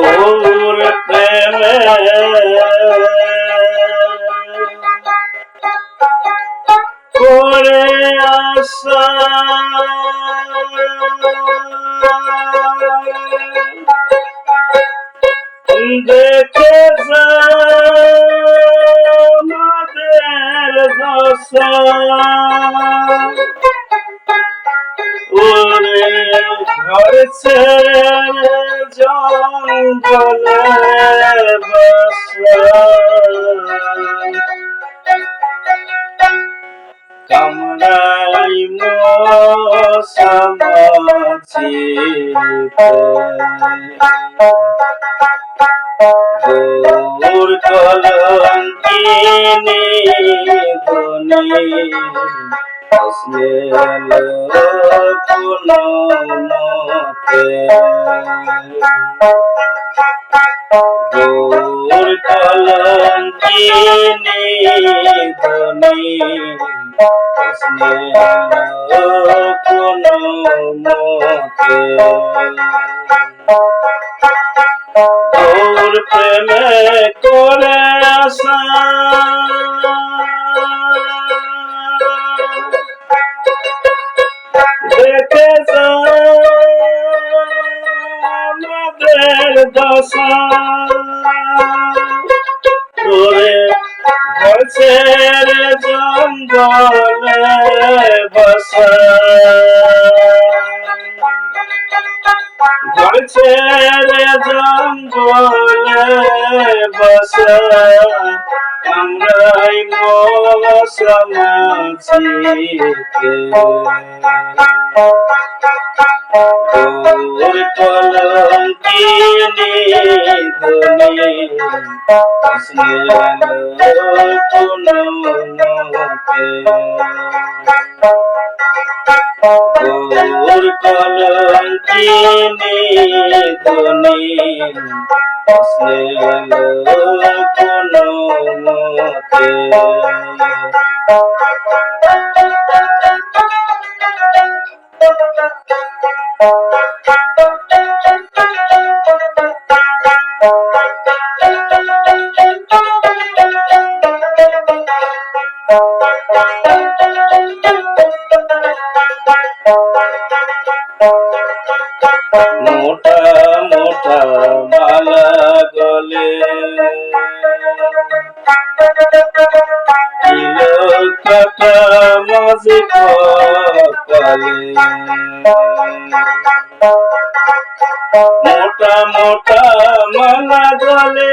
গৌর প্রেমে করে আসা দেখে যা দশা ওরে ঘর ছেড়ে জঙ্গলে মশামাছি গৌর কলঙ্কিনী ধনী হাসলেন কোনো মতে গৌর কলঙ্কিনী ধনী হাসলেন কোনো মতে গৌর প্রেমে করে আমাদের দশা? তোরে ঘর ছেড়ে জঙ্গলে বসা। ঘর ছেড়ে জঙ্গলে বসা আমরাই মশামাছিকে গৌর কলঙ্কিনী হাসলেন কোনো মতে গৌর কলঙ্কিনী ধনী। হাসলেন কোনো মতে মোটা মোটা মালা গলে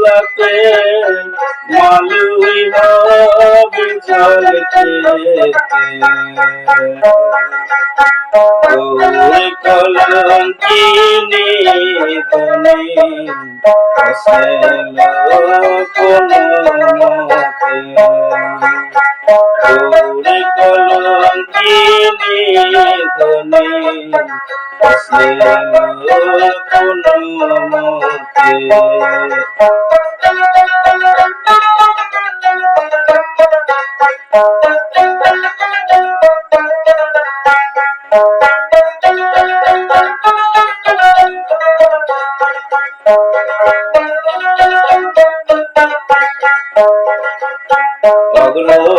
পালাতে মালুই হবে ওরে কলঙ্কিনী ধনী কলঙ্কিনী ধনী হাসেল কোনো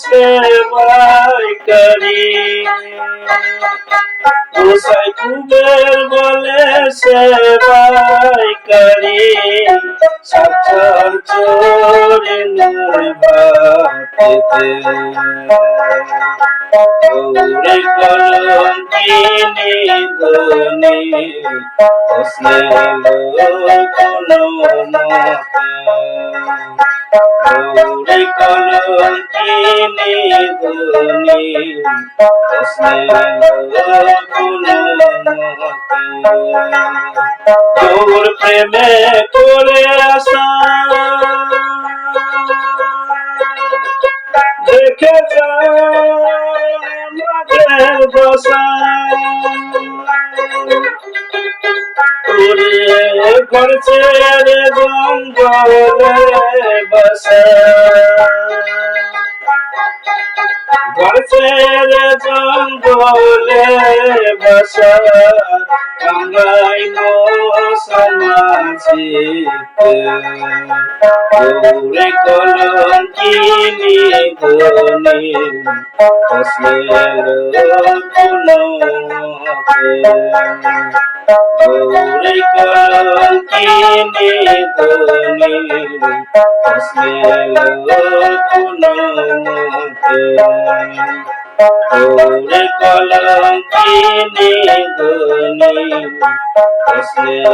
সেবাই করি গোসাই কুবের বলে সেবাই করি সাচার চরণ ভাতিতে ওরে কলঙ্কিনী ধনী অশ্লীল কোনো মতে। ওরে অশ্লীল কোনো তোর প্রেমে করে আসা দেখে যা মাঝের বসা ঘর ছেড়ে জঙ্গলে বসা ছেড়ে জঙ্গলে বসা গঙ্গাই সমাজিতে ওরে কলঙ্কিনী ধনী কোনো ওরে কলঙ্কিনী ধনী অশ্লীল কোনো ওরে কলঙ্কিনী ধনী অশ্লীল